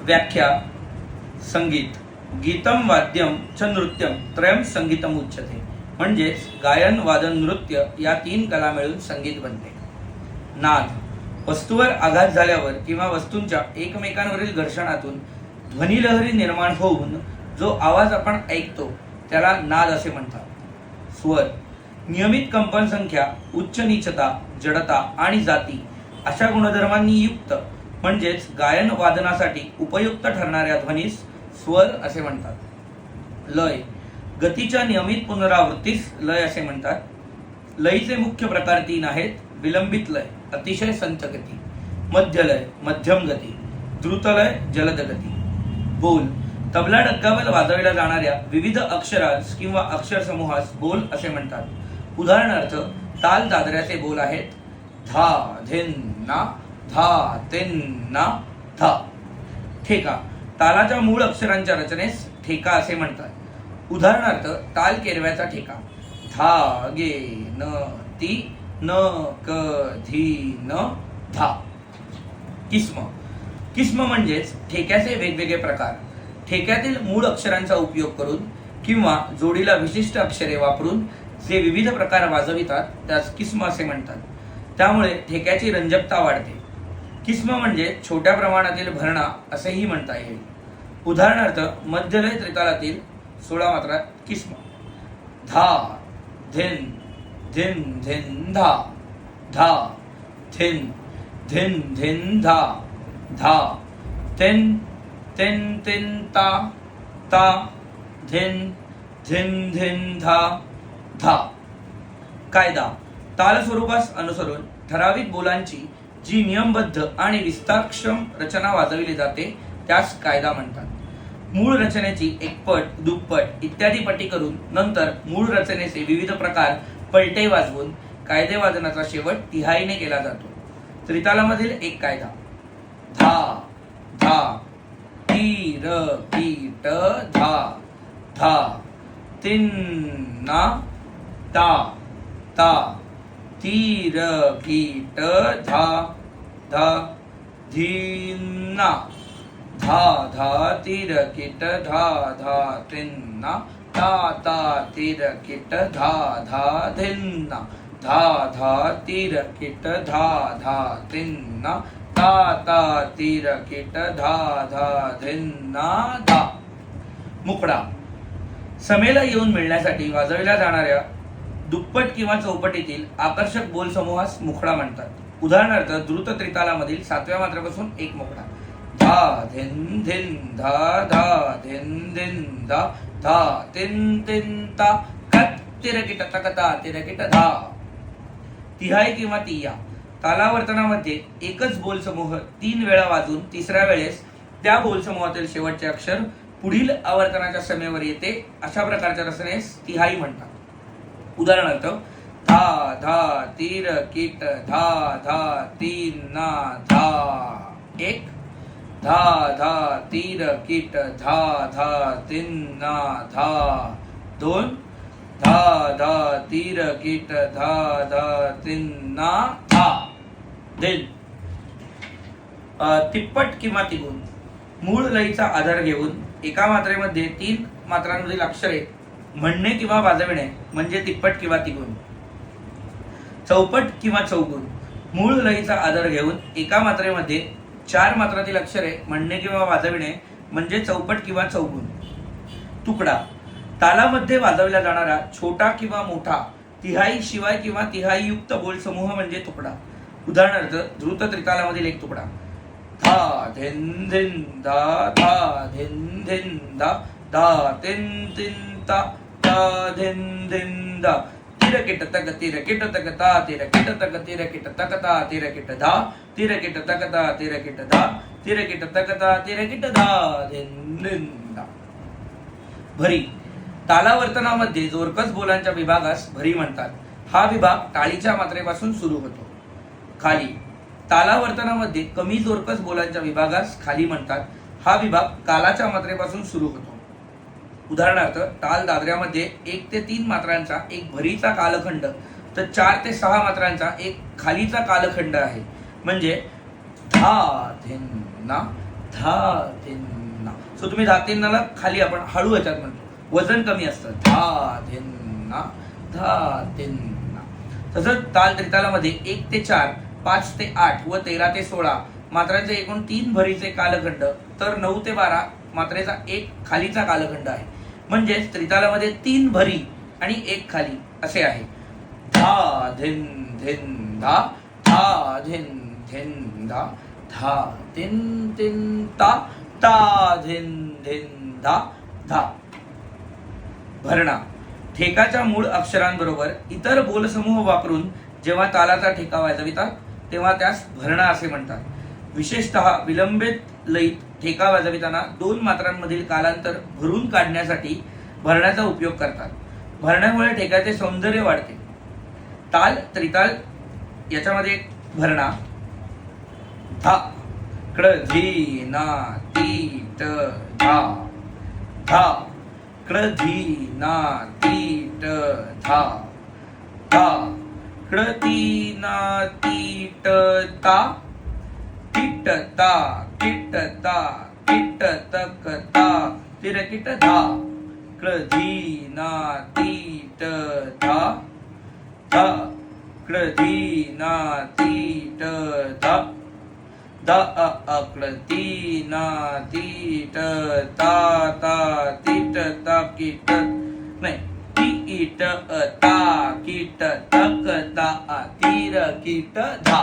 व्याख्या संगीत गीतम वाद्यम च नृत्यम त्रयम संगीतम उच्चते म्हणजेच गायन वादन नृत्य या तीन कला मिळून संगीत बनते. नाद वस्तूवर आघात झाल्यावर किंवा वस्तूंच्या एकमेकांवरील घर्षणातून ध्वनिलहरी निर्माण होऊन जो आवाज आपण ऐकतो त्याला नाद असे म्हणतात. स्वर नियमित कंपन संख्या उच्च नीचता जडता आणि जाती अशा गुणधर्मांनी युक्त म्हणजेच गायन वादनासाठी उपयुक्त ठरणाऱ्या ध्वनीस स्वर असे म्हणतात. लय. गतीच्या नियमित पुनरावृत्तीस लय असे म्हणतात. लयीचे मुख्य प्रकार तीन आहेत. विलंबित लय अतिशय संत गती मध्य लय मध्यम गती द्रुतलय जलद गती. बोल. तबला डग्गावर वाजवल्या जाणाऱ्या विविध अक्षरास किंवा अक्षर समूहास बोल असे म्हणतात. उदाहरणार्थ ताल दादऱ्याचे बोल आहेत. धा धेन ना धा तिन ना धा. ठेका. तालाच्या मूळ अक्षरांच्या रचनेस ठेका असे म्हणतात. उदाहरणार्थ ताल केरव्याचा ठेका. धा गे न ती न क धी न धा. किस्म. किस्म म्हणजेच ठेक्याचे वेगवेगळे प्रकार. ठेक्यातील मूळ अक्षरांचा उपयोग करून किंवा जोडीला विशिष्ट अक्षरे वापरून जे विविध प्रकार वाजवितात त्यास किस्म असे म्हणतात. त्यामुळे ठेक्याची रंजकता वाढते. किस्म म्हणजे छोट्या प्रमाणातील भरणा असेही म्हणता येईल. उदाहरणार्थ मध्यलय त्रिकालातील सोळा मात्रा किस्म. धा धिन धिन धिन धा. धा धिन धिन धिन धा. धा तिन तिन तिन ता. ता धिन धिन धिन धा. धा. कायदा. ताल स्वरूपास अनुसरून ठराविक बोलांची जी नियमबद्ध आणि विस्तारक्षम रचना वाजविली जाते त्यास कायदा म्हणतात. मूळ रचनेची एकपट दुप्पट इत्यादी पटी करून नंतर मूळ रचनेचे विविध प्रकार पलटे वाजवून कायदे वाजनाचा शेवट तिहाईने केला जातो. त्रितालामधील एक कायदा. धा धा ती र की ट धा धा तिन ना ता ता ती र की ट धा धा धीन्ना धा धा तीर किट धा धा तिन्ना ता ता तीर किट धा धा धिन्ना धा धा तीर किट धा धा तिन्ना ता ता तीर किट धा धा धिन्ना धा. मुकडा. समेला येऊन मिळण्यासाठी वाजवल्या जाणाऱ्या दुप्पट किंवा चौपटीतील आकर्षक बोल समूहास मुखडा म्हणतात. उदाहरणार्थ द्रुत त्रितालामधील सातव्या मात्रापासून एक मोकळा. धा धिन धिन धा धा धिन धिन धा धा तिन तिन ता कत तिरकिट तकता तिरकिट धा. तिहाई किंवा तिया. तालावर्तनामध्ये एकच बोल समूह तीन वेळा वाजून तिसऱ्या वेळेस त्या बोल समूहातील शेवटचे अक्षर पुढील आवर्तनाच्या समेवर येते अशा प्रकारच्या रचनेस तिहाई म्हणतात. उदाहरणार्थ धा धा तीर किट धा धा तीन ना धा. एक. धा धा तीर किट धा धा तीन ना धा. दोन. धा धा तीर किट धा धा तीन ना धा. दिन. तिप्पट किंवा तिगुण. मूळ लयीचा आधार घेऊन एका मात्रेमध्ये तीन मात्रांमधील अक्षरे म्हणणे किंवा वाजविणे म्हणजे तिप्पट किंवा तिगुण. चौपट किंवा चौगुण. मूळ लयीचा आधार घेऊन एका मात्रेमध्ये चार मात्रातील अक्षरे म्हणणे किंवा वाजविणे म्हणजे चौपट किंवा चौगुण. तुकडा. तालामध्ये वाजवला जाणारा छोटा किंवा मोठा तिहाई शिवाय किंवा तिहाई युक्त बोल समूह म्हणजे तुकडा. उदाहरणार्थ द्रुत त्रितालामधील एक तुकडा. धा धेन धिन धा धा धिन धिन धा धा तिन तिन ता धा धिन धिन धा तिरकिट तक तिरकिट तक ता तिरकिट तक तिरकिट तक ता तिरकिट धा तिरकिट तक ता तिरकिट धा तिरकिट भरी तालावर्तनामध्ये जोरकस बोलांच्या विभागास भरी म्हणतात. हा विभाग टाळीच्या मात्रेपासून सुरू होतो. खाली. तालावर्तनामध्ये कमी जोरकस बोलांच्या विभागास खाली म्हणतात. हा विभाग कालाच्या मात्रेपासून सुरू होतो. उदाहरणार्थ ताल दादऱ्यामध्ये एक ते तीन मात्रांचा एक भरीचा कालखंड तर चार ते सहा मात्रांचा एक खालीचा कालखंड आहे. म्हणजे धा धिन धा धिन्ना. सो तुम्ही धातेन्नाला खाली आपण हळू याच्यात म्हणतो. वजन कमी असतं. धा धिन्ना धा धिन्ना. तसंच ताल त्रितालामध्ये एक ते चार पाच ते आठ व तेरा ते सोळा मात्रांचे एकूण तीन भरीचे कालखंड तर नऊ ते बारा मात्रेचा एक खालीचा कालखंड आहे. म्हणजेच त्रितालामध्ये तीन भरी आणि एक खाली असे आहे. धा धिन धिन धा धा धिन धिन धा धा तिन तिन ता ता धिन धिन धा धा. भरणा. ठेकाच्या मूळ अक्षरांबरोबर इतर बोलसमूह वापरून जेव्हा तालाचा ठेका वाजवितात तेव्हा त्यास भरणा असे म्हणतात. विशेषतः विलंबित लयीत ठेका वाजविताना दोन मात्रांमधील कालांतर भरून काढण्यासाठी भरण्याचा उपयोग करतात. भरण्यामुळे ठेक्याचे सौंदर्य वाढते. ताल त्रिताल याच्यामध्ये भरणा. धा. कडे झी ना ती ट धा धा. कडे झी ना ती ट धा धा. कडे ती ना ती ट ता. ती ट ता. किट तक ता तिरकिट धा कडे धी धा धा कडे धी ना ती द अ अक्ल ती ता ता ता की नाही ती ता आ तीर किट धा.